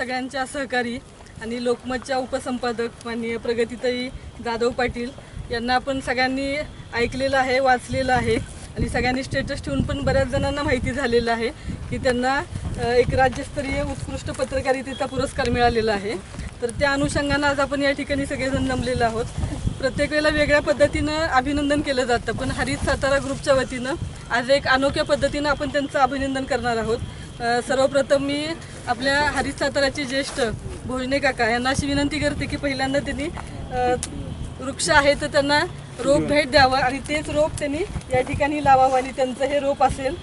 सगळ्यांच्या सहकारी आणि लोकमतच्या उपसंपादक माननीय प्रगतीताई जाधव पाटील यांना आपण सगळ्यांनी ऐकलेलं आहे वाचलेलं आहे आणि सगळ्यांनी स्टेटस ठेवून पण बऱ्याच जणांना माहिती झालेलं आहे की त्यांना एक राज्यस्तरीय उत्कृष्ट पत्रकारितेचा पुरस्कार मिळालेला आहे. तर त्या अनुषंगानं आज आपण या ठिकाणी सगळेजण जमलेलो आहोत. प्रत्येक वेळेला वेगळ्या पद्धतीनं अभिनंदन केलं जातं पण हरित सातारा ग्रुपच्या वतीनं आज एक अनोख्या पद्धतीनं आपण त्यांचं अभिनंदन करणार आहोत. सर्वप्रथम मी आपल्या हरीश साताराचे ज्येष्ठ भोजने काका यांना अशी विनंती करते की पहिल्यांदा त्यांनी वृक्ष आहे तर त्यांना रोप भेट द्यावं आणि तेच रोप त्यांनी या ठिकाणी लावावं आणि त्यांचं हे रोप असेल.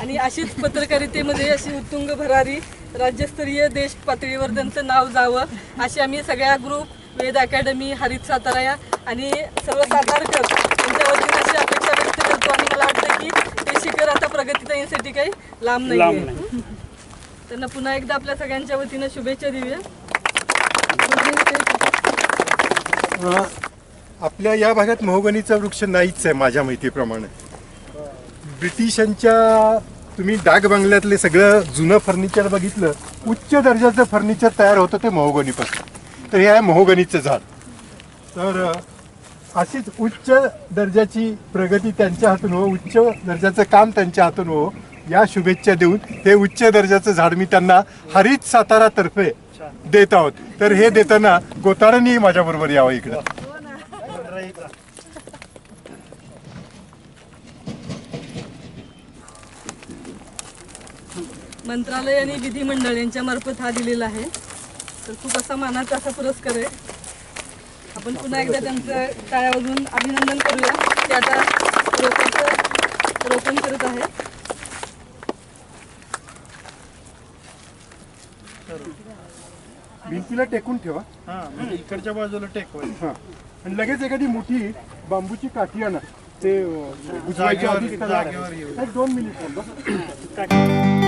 आणि अशीच पत्रकारितेमध्ये अशी उत्तुंग भरारी राज्यस्तरीय देश पातळीवर त्यांचं नाव जावं अशी आम्ही सगळ्या ग्रुप वेद अकॅडमी हरित सातारा या आणि सर्व सातारकर यांच्या वतीने अशी अपेक्षा व्यक्त करतो. आणि मला वाटतं की ते शिखर आता प्रगतीताईंसाठी काही लांब नाही आहे नाही. त्यांना पुन्हा एकदा आपल्या सगळ्यांच्या वतीनं शुभेच्छा देऊया. आपल्या या भागात महोगणीचा वृक्ष नाहीच आहे माझ्या माहितीप्रमाणे. ब्रिटिशांच्या तुम्ही डाग बंगल्यातले सगळं जुनं फर्निचर बघितलं उच्च दर्जाचं फर्निचर तयार होतं ते महोगनीपासून तर हे आहे महोगनीचं झाड. तर अशीच उच्च दर्जाची प्रगती त्यांच्या हातून हो उच्च दर्जाचं काम त्यांच्या हातून हो या शुभेच्छा देऊन हे उच्च दर्जाचं झाड मी त्यांना हरित सातारा तर्फे देत आहोत. तर हे देताना गोताळांनी माझ्याबरोबर यावं इकडं. मंत्रालय आणि विधिमंडळ यांच्या मार्फत हा दिलेला आहे. तर खूप असा मानाचा असा पुरस्कार आहे. आपण पुन्हा एकदा त्यांचं टाळ्यावरून अभिनंदन करूया. ते आता रोपण करत आहे भिंतीला टेकून ठेवा. हा म्हणजे इकडच्या बाजूला टेकवायचं हा. आणि लगेच एखादी मोठी बांबूची काठी आणा. ते अ, बुजवायच्या आधीच त्याला- जागेवर येऊ. एक दोन मिनिट थांबा.